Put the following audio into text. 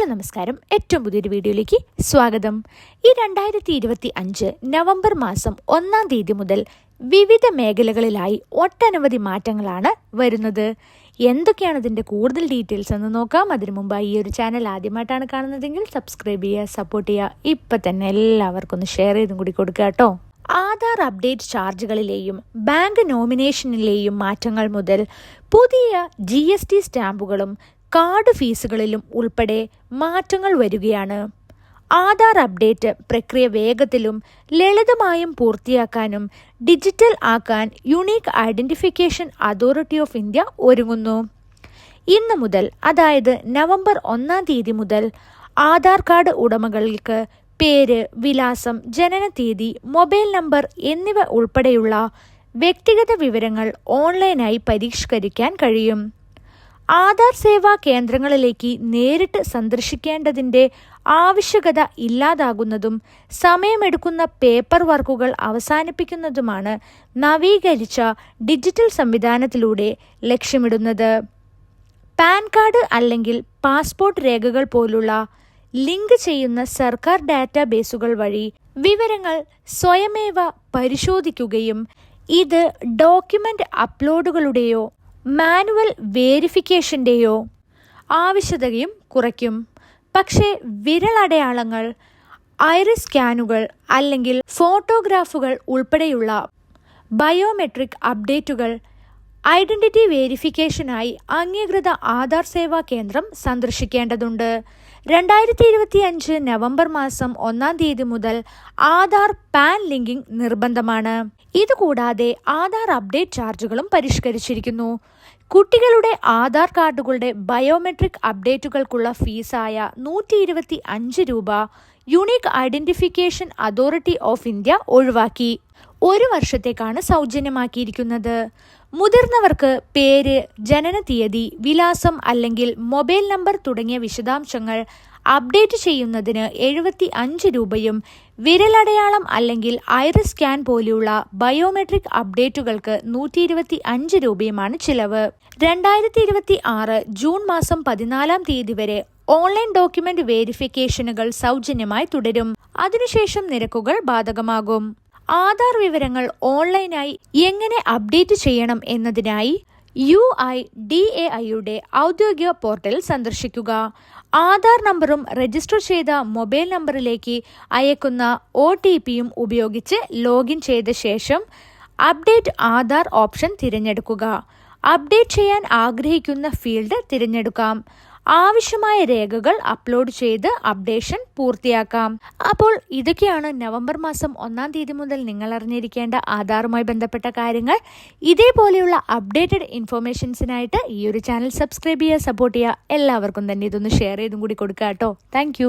Hello നമസ്കാരം. ഏറ്റവും പുതിയൊരു വീഡിയോയിലേക്ക് സ്വാഗതം. ഈ രണ്ടായിരത്തി ഇരുപത്തി അഞ്ച് നവംബർ മാസം ഒന്നാം തീയതി മുതൽ വിവിധ മേഖലകളിലായി ഒട്ടനവധി മാറ്റങ്ങളാണ് വരുന്നത്. എന്തൊക്കെയാണ് ഇതിന്റെ കൂടുതൽ ഡീറ്റെയിൽസ് എന്ന് നോക്കാം. അതിനു മുമ്പായി ഈ ഒരു ചാനൽ ആദ്യമായിട്ടാണ് കാണുന്നതെങ്കിൽ സബ്സ്ക്രൈബ് ചെയ്യുക സപ്പോർട്ട് ചെയ്യുക. ഇപ്പം തന്നെ എല്ലാവർക്കും ഒന്ന് ഷെയർ ചെയ്തും കൂടി കൊടുക്കുക കേട്ടോ. ആധാർ അപ്ഡേറ്റ് ചാർജുകളിലെയും ബാങ്ക് നോമിനേഷനിലെയും മാറ്റങ്ങൾ മുതൽ പുതിയ ജി എസ് ടി സ്റ്റാമ്പുകളും കാർഡ് ഫീസുകളിലും ഉൾപ്പെടെ മാറ്റങ്ങൾ വരികയാണ്. ആധാർ അപ്ഡേറ്റ് പ്രക്രിയ വേഗത്തിലും ലളിതമായും പൂർത്തിയാക്കാനും ഡിജിറ്റൽ ആക്കാൻ unique identification authority of India ഒരുങ്ങുന്നു. ഇന്ന് മുതൽ അതായത് നവംബർ ഒന്നാം തീയതി മുതൽ ആധാർ കാർഡ് ഉടമകൾക്ക് പേര് വിലാസം ജനന തീയതി മൊബൈൽ നമ്പർ എന്നിവ ഉൾപ്പെടെയുള്ള വ്യക്തിഗത വിവരങ്ങൾ ഓൺലൈനായി പരിഷ്കരിക്കാൻ കഴിയും. ആധാർ സേവാ കേന്ദ്രങ്ങളിലേക്ക് നേരിട്ട് സന്ദർശിക്കേണ്ടതിന്റെ ആവശ്യകത ഇല്ലാതാകുന്നതും സമയമെടുക്കുന്ന പേപ്പർ വർക്കുകൾ അവസാനിപ്പിക്കുന്നതുമാണ് നവീകരിച്ച ഡിജിറ്റൽ സംവിധാനത്തിലൂടെ ലക്ഷ്യമിടുന്നത്. പാൻ കാർഡ് അല്ലെങ്കിൽ പാസ്പോർട്ട് രേഖകൾ പോലുള്ള ലിങ്ക് ചെയ്യുന്ന സർക്കാർ ഡാറ്റാബേസുകൾ വഴി വിവരങ്ങൾ സ്വയമേവ പരിശോധിക്കുകയും ഇത് ഡോക്യുമെന്റ് അപ്ലോഡുകളുടെയോ മാനുവൽ വേരിഫിക്കേഷന്റെയോ ആവശ്യകതയും കുറയ്ക്കും. പക്ഷേ വിരലടയാളങ്ങൾ ഐറിസ് സ്കാനുകൾ അല്ലെങ്കിൽ ഫോട്ടോഗ്രാഫുകൾ ഉൾപ്പെടെയുള്ള ബയോമെട്രിക് അപ്ഡേറ്റുകൾ ഐഡന്റിറ്റി വേരിഫിക്കേഷനായി അംഗീകൃത ആധാർ സേവാ കേന്ദ്രം സന്ദർശിക്കേണ്ടതുണ്ട്. രണ്ടായിരത്തി ഇരുപത്തി അഞ്ച് നവംബർ മാസം ഒന്നാം തീയതി മുതൽ ആധാർ പാൻ ലിങ്കിംഗ് നിർബന്ധമാണ്. ഇതുകൂടാതെ ആധാർ അപ്ഡേറ്റ് ചാർജുകളും പരിഷ്കരിച്ചിരിക്കുന്നു. കുട്ടികളുടെ ആധാർ കാർഡുകളുടെ ബയോമെട്രിക് അപ്ഡേറ്റുകൾക്കുള്ള ഫീസായ നൂറ്റി ഇരുപത്തി അഞ്ച് രൂപ unique identification authority of India ഒഴിവാക്കി. ഒരു വർഷത്തേക്കാണ് സൗജന്യമാക്കിയിരിക്കുന്നത്. മുതിർന്നവർക്ക് പേര് ജനന ജനനതീയതി വിലാസം അല്ലെങ്കിൽ മൊബൈൽ നമ്പർ തുടങ്ങിയ വിശദാംശങ്ങൾ അപ്ഡേറ്റ് ചെയ്യുന്നതിന് എഴുപത്തി അഞ്ച് രൂപയും വിരലടയാളം അല്ലെങ്കിൽ ഐറിസ് സ്കാൻ പോലെയുള്ള ബയോമെട്രിക് അപ്ഡേറ്റുകൾക്ക് നൂറ്റി ഇരുപത്തി അഞ്ച് രൂപയുമാണ് ചിലവ്. രണ്ടായിരത്തി ഇരുപത്തി ആറ് ജൂൺ മാസം പതിനാലാം തീയതി വരെ ഓൺലൈൻ ഡോക്യുമെന്റ് വേരിഫിക്കേഷനുകൾ സൗജന്യമായി തുടരും. അതിനുശേഷം നിരക്കുകൾ ബാധകമാകും. ആധാർ വിവരങ്ങൾ ഓൺലൈനായി എങ്ങനെ അപ്ഡേറ്റ് ചെയ്യണം എന്നതിനായി യു ഐ ഡി എ ഐയുടെ ഔദ്യോഗിക പോർട്ടൽ സന്ദർശിക്കുക. ആധാർ നമ്പറും രജിസ്റ്റർ ചെയ്ത മൊബൈൽ നമ്പറിലേക്ക് അയക്കുന്ന ഒ ടി പിയും ഉപയോഗിച്ച് ലോഗിൻ ചെയ്ത ശേഷം അപ്ഡേറ്റ് ആധാർ ഓപ്ഷൻ തിരഞ്ഞെടുക്കുക. അപ്ഡേറ്റ് ചെയ്യാൻ ആഗ്രഹിക്കുന്ന ഫീൽഡ് തിരഞ്ഞെടുക്കാം. ആവശ്യമായ രേഖകൾ അപ്ലോഡ് ചെയ്ത് അപ്ഡേഷൻ പൂർത്തിയാക്കാം. അപ്പോൾ ഇതൊക്കെയാണ് നവംബർ മാസം ഒന്നാം തീയതി മുതൽ നിങ്ങൾ അറിഞ്ഞിരിക്കേണ്ട ആധാറുമായി ബന്ധപ്പെട്ട കാര്യങ്ങൾ. ഇതേപോലെയുള്ള അപ്ഡേറ്റഡ് ഇൻഫോർമേഷൻസിനായിട്ട് ഈ ഒരു ചാനൽ സബ്സ്ക്രൈബ് ചെയ്യുക സപ്പോർട്ട് ചെയ്യുക. എല്ലാവർക്കും തന്നെ ഇതൊന്ന് ഷെയർ ചെയ്തും കൂടി കൊടുക്കുക കേട്ടോ. താങ്ക്